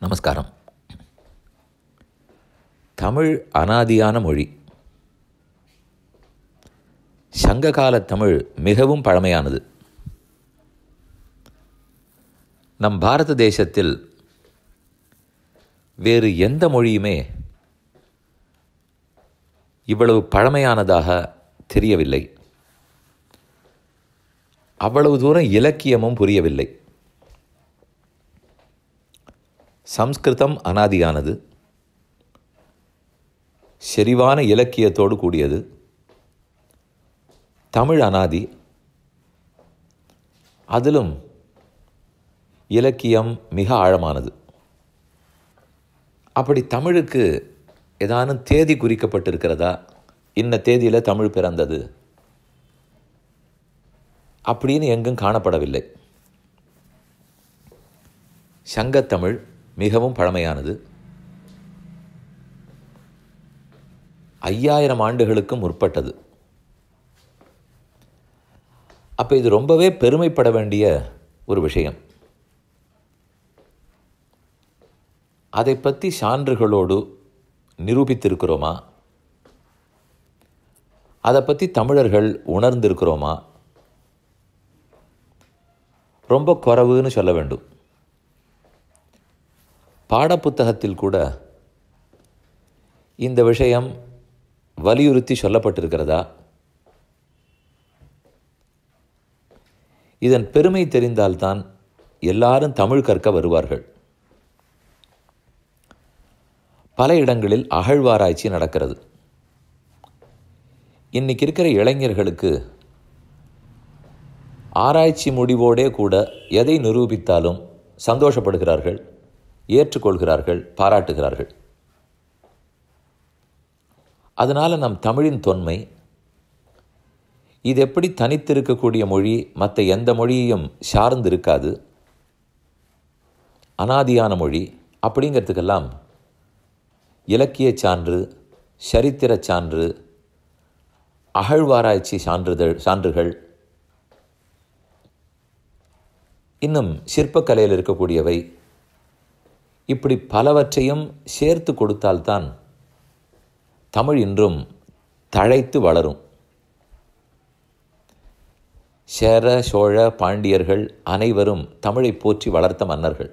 நமஸ்காரம். தமிழ் அனாதியான மொழி. சங்ககால தமிழ் மிகவும் பழமையானது. நம் பாரத தேசத்தில் வேறு எந்த மொழியுமே இவ்வளவு பழமையானதாக தெரியவில்லை. அவ்வளவு தூரம் இலக்கியமும் புரியவில்லை. சம்ஸ்கிருதம் அனாதியானது. செறிவான இலக்கியத்தோடு கூடியது. தமிழ் அனாதி. அதிலும் இலக்கியம் மிக ஆழமானது. அப்படி தமிழுக்கு ஏதானும் தேதி குறிக்கப்பட்டிருக்கிறதா? இன்ன தேதியில் தமிழ் பிறந்தது. அப்படின்னு எங்கும் காணப்படவில்லை. சங்கத்தமிழ் மிகவும் பழமையானது. ஐயாயிரம் ஆண்டுகளுக்கு முற்பட்டது. அப்போ இது ரொம்பவே பெருமைப்பட வேண்டிய ஒரு விஷயம். அதை பற்றி சான்றுகளோடு நிரூபித்திருக்கிறோமா? அதை பற்றி தமிழர்கள் உணர்ந்திருக்கிறோமா? ரொம்ப குறவுன்னு சொல்ல வேண்டும். பாடப்புத்தகத்தில் கூட இந்த விஷயம் வலியுறுத்தி சொல்லப்பட்டிருக்கிறதா? இதன் பெருமை தெரிந்தால்தான் எல்லாரும் தமிழ் கற்க வருவார்கள். பல இடங்களில் அகழ்வாராய்ச்சி நடக்கிறது. இன்னைக்கு இருக்கிற இளைஞர்களுக்கு ஆராய்ச்சி முடிவோடே கூட எதை நிரூபித்தாலும் சந்தோஷப்படுகிறார்கள்? ஏற்றுக்கொள்கிறார்கள் பாராட்டுகிறார்கள். அதனால் நம் தமிழின் தொன்மை இது எப்படி தனித்திருக்கக்கூடிய மொழி மற்ற எந்த மொழியையும் சார்ந்து இருக்காது அனாதியான மொழி அப்படிங்கிறதுக்கெல்லாம் இலக்கிய சான்று சரித்திர சான்று அகழ்வாராய்ச்சி சான்றிதழ் சான்றுகள் இன்னும் சிற்பக்கலையில் இருக்கக்கூடியவை இப்படி பலவற்றையும் சேர்த்து கொடுத்தால்தான் தமிழ் இன்றும் தழைத்து வளரும். சேர சோழ பாண்டியர்கள் அனைவரும் தமிழை போற்றி வளர்த்த மன்னர்கள்.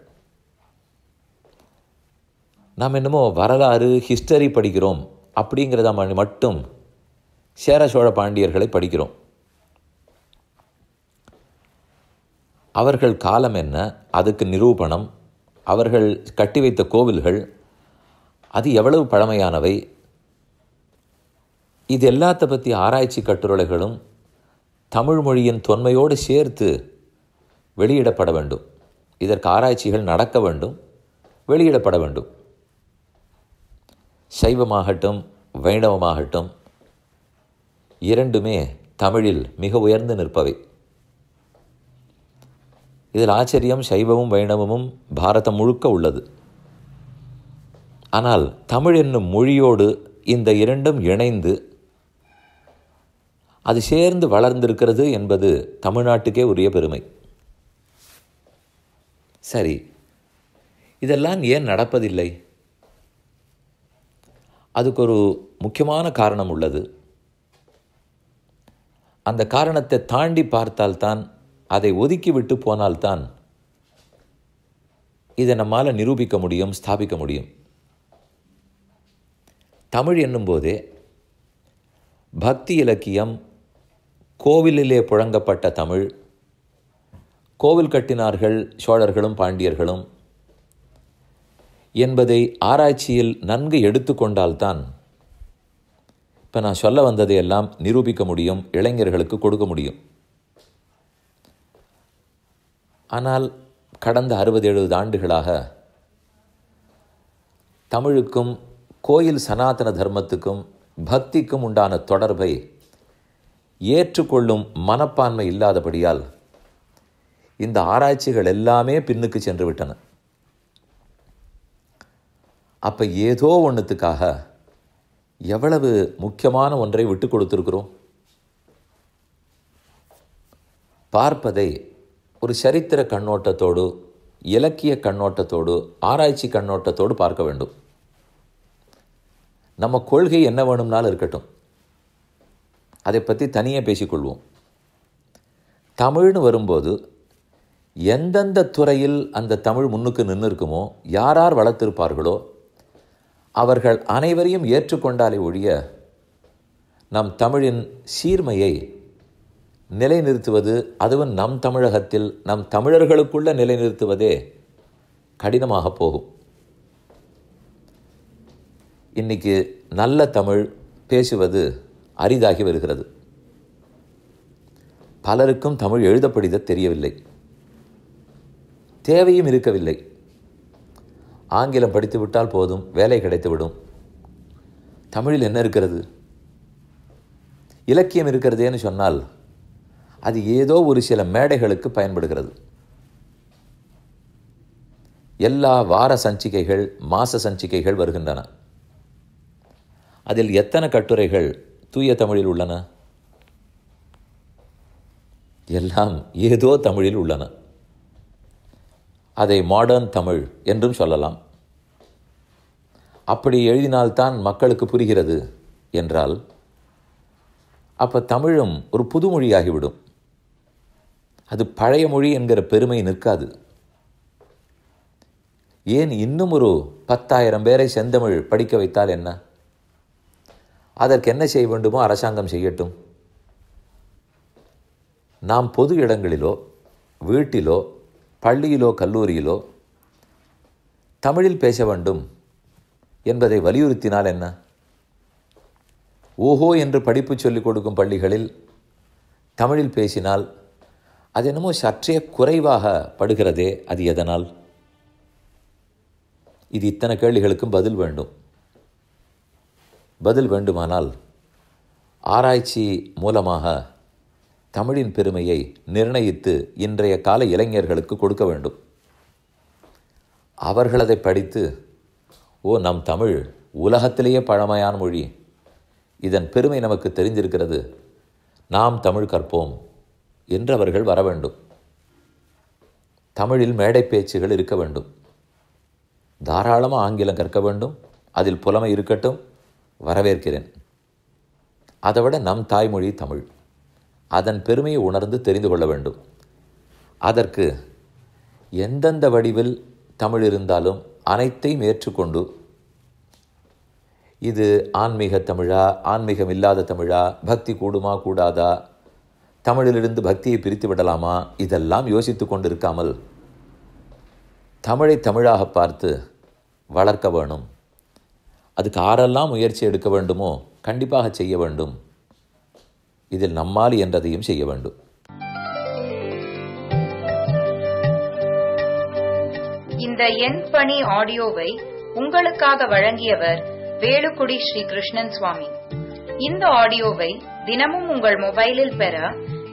நாம் என்னமோ வரலாறு ஹிஸ்டரி படிக்கிறோம் அப்படிங்கிறத மட்டும் சேர சோழ பாண்டியர்களை படிக்கிறோம். அவர்கள் காலம் என்ன அதுக்கு நிரூபணம் அவர்கள் கட்டி வைத்த கோவில்கள் அது எவ்வளவு பழமையானவை? இது எல்லாத்த பற்றி ஆராய்ச்சி கட்டுரைகளும் தமிழ் மொழியின் தொன்மையோடு சேர்த்து வெளியிடப்பட வேண்டும். இதற்கு ஆராய்ச்சிகள் நடக்க வேண்டும் வெளியிடப்பட வேண்டும். சைவமாகட்டும் வைணவமாகட்டும் இரண்டுமே தமிழில் மிக உயர்ந்து நிற்பவை. இதில் ஆச்சரியம் சைவமும் வைணவமும் பாரதம் முழுக்க உள்ளது. ஆனால் தமிழ் என்னும் மொழியோடு இந்த இரண்டும் இணைந்து அது சேர்ந்து வளர்ந்திருக்கிறது என்பது தமிழ்நாட்டுக்கே உரிய பெருமை. சரி இதெல்லாம் ஏன் நடப்பதில்லை? அதுக்கு ஒரு முக்கியமான காரணம் உள்ளது. அந்த காரணத்தை தாண்டி பார்த்தால்தான் அதை ஒதுக்கிவிட்டு போனால்தான் இதை நம்மால் நிரூபிக்க முடியும் ஸ்தாபிக்க முடியும். தமிழ் என்னும்போதே பக்தி இலக்கியம் கோவிலிலே புழங்கப்பட்ட தமிழ் கோவில் கட்டினார்கள் சோழர்களும் பாண்டியர்களும் என்பதை ஆராய்ச்சியில் நன்கு எடுத்துக்கொண்டால்தான் இப்போ நான் சொல்ல வந்ததையெல்லாம் நிரூபிக்க முடியும் இளைஞர்களுக்கு கொடுக்க முடியும். ஆனால் கடந்த அறுபது எழுபது ஆண்டுகளாக தமிழுக்கும் கோயில் சனாதன தர்மத்துக்கும் பக்திக்கும் உண்டான தொடர்பை ஏற்றுக்கொள்ளும் மனப்பான்மை இல்லாதபடியால் இந்த ஆராய்ச்சிகள் எல்லாமே பின்னுக்கு சென்று விட்டன. அப்போ ஏதோ ஒன்றுத்துக்காக எவ்வளவு முக்கியமான ஒன்றை விட்டு கொடுத்துருக்குறோம்? பார்ப்பதை ஒரு சரித்திர கண்ணோட்டத்தோடு இலக்கிய கண்ணோட்டத்தோடு ஆராய்ச்சி கண்ணோட்டத்தோடு பார்க்க வேண்டும். நம்ம கொள்கை என்ன வேணும்னாலும் இருக்கட்டும். அதை பற்றி தனியாக பேசிக்கொள்வோம் தமிழ்னு வரும்போது எந்தெந்த துறையில் அந்த தமிழ் முன்னுக்கு நின்று இருக்குமோ யார் யார் வளர்த்திருப்பார்களோ அவர்கள் அனைவரையும் ஏற்றுக்கொண்டாலே ஒழிய நம் தமிழின் சீர்மையை நிலைநிறுத்துவது அதுவும் நம் தமிழகத்தில் நம் தமிழர்களுக்குள்ள நிலைநிறுத்துவதே கடினமாக போகும். இன்னைக்கு நல்ல தமிழ் பேசுவது அரிதாகி வருகிறது. பலருக்கும் தமிழ் எழுத படித தெரியவில்லை. தேவையும் இருக்கவில்லை. ஆங்கிலம் படித்துவிட்டால் போதும் வேலை கிடைத்துவிடும். தமிழில் என்ன இருக்கிறது? இலக்கியம் இருக்கிறதேன்னு சொன்னால் அது ஏதோ ஒரு சில மேடைகளுக்கு பயன்படுகிறது. எல்லா வார சஞ்சிகைகள் மாச சஞ்சிகைகள் வருகின்றன. அதில் எத்தனை கட்டுரைகள் தூய தமிழில் உள்ளன? எல்லாம் ஏதோ தமிழில் உள்ளன. அதை மாடர்ன் தமிழ் என்றும் சொல்லலாம். அப்படி எழுதினால்தான் மக்களுக்கு புரிகிறது என்றால் அப்போ தமிழும் ஒரு புதுமொழியாகிவிடும். அது பழைய மொழி என்கிற பெருமை நிற்காது. ஏன் இன்னும் ஒரு பத்தாயிரம் பேரை செந்தமிழ் படிக்க வைத்தால் என்ன? அதற்கு என்ன செய்ய வேண்டுமோ அரசாங்கம் செய்யட்டும். நாம் பொது இடங்களிலோ வீட்டிலோ பள்ளியிலோ கல்லூரியிலோ தமிழில் பேச வேண்டும் என்பதை வலியுறுத்தினால் என்ன? ஓஹோ என்று படிப்பு சொல்லிக் கொடுக்கும் பள்ளிகளில் தமிழில் பேசினால் அது என்னமோ சற்றே குறைவாக படுகிறதே அது எதனால்? இது இத்தனை கேள்விகளுக்கும் பதில் வேண்டும். பதில் வேண்டுமானால் ஆராய்ச்சி மூலமாக தமிழின் பெருமையை நிர்ணயித்து இன்றைய கால இளைஞர்களுக்கு கொடுக்க வேண்டும். அவர்கள் அதை படித்து ஓ நம் தமிழ் உலகத்திலேயே பழமையான மொழி. இதன் பெருமை நமக்கு தெரிஞ்சிருக்கிறது நாம் தமிழ் கற்போம். என்று அவர்கள் வர வேண்டும். தமிழில் மேடை பேச்சுகள் இருக்க வேண்டும். தாராளமாக ஆங்கிலம் கற்க வேண்டும். அதில் புலமை இருக்கட்டும். வரவேற்கிறேன். அதை விட நம் தாய்மொழி தமிழ். அதன் பெருமையை உணர்ந்து தெரிந்து கொள்ள வேண்டும். அதற்கு எந்தெந்த வடிவில் தமிழ் இருந்தாலும் அனைத்தையும் ஏற்றுக்கொண்டு இது ஆன்மீக தமிழா ஆன்மீகம் இல்லாத தமிழா பக்தி கூடுமா கூடாதா தமிழிலிருந்து பக்தியை பிரித்து விடலாமா? இதெல்லாம் யோசித்து கொண்டிருக்காமல் தமிழை தமிழாக பார்த்து வளர்க்க வேணும். அதுக்கு ஆரெல்லாம் முயற்சி எடுக்க வேண்டுமோ? கண்டிப்பாக செய்ய வேண்டும். இதில் நம்மால் என்றதையும் செய்ய வேண்டும். இந்த எண் பணி ஆடியோவை உங்களுக்காக வழங்கியவர் வேலுக்குடி ஸ்ரீ கிருஷ்ணன் சுவாமி. இந்த ஆடியோவை தினமும் உங்கள் மொபைலில் பெற